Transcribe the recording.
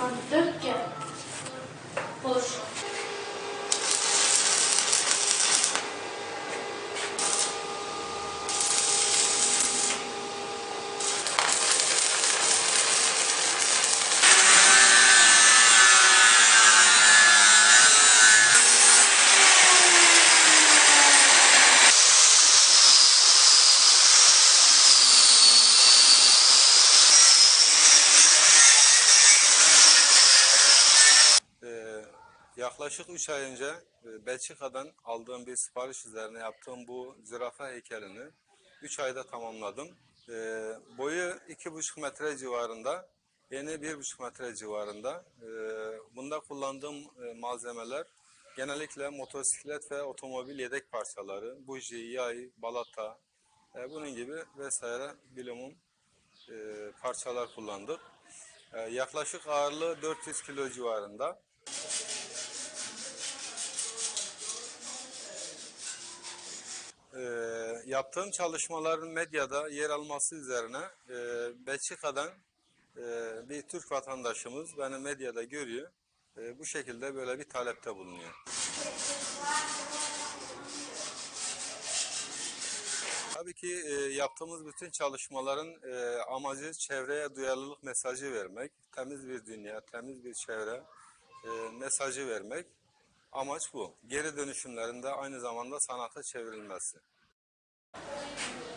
Har du? Yaklaşık 3 ay önce e, Belçika'dan aldığım bir sipariş üzerine yaptığım bu zürafa heykelini 3 ayda tamamladım. E, boyu 2,5 metre civarında, eni 1,5 metre civarında. E, bunda kullandığım malzemeler genellikle motosiklet ve otomobil yedek parçaları, buji, yay, balata, bunun gibi vesaire bilimum parçalar kullandık. Yaklaşık ağırlığı 400 kilo civarında. E, yaptığım çalışmaların medyada yer alması üzerine e, Belçika'dan e, bir Türk vatandaşımız beni medyada görüyor. E, bu şekilde böyle bir talepte bulunuyor. Tabii ki e, yaptığımız bütün çalışmaların e, amacı çevreye duyarlılık mesajı vermek, temiz bir dünya, temiz bir çevre e, mesajı vermek. Amaç bu. Geri dönüşümlerinde aynı zamanda sanata çevrilmesi. いいね。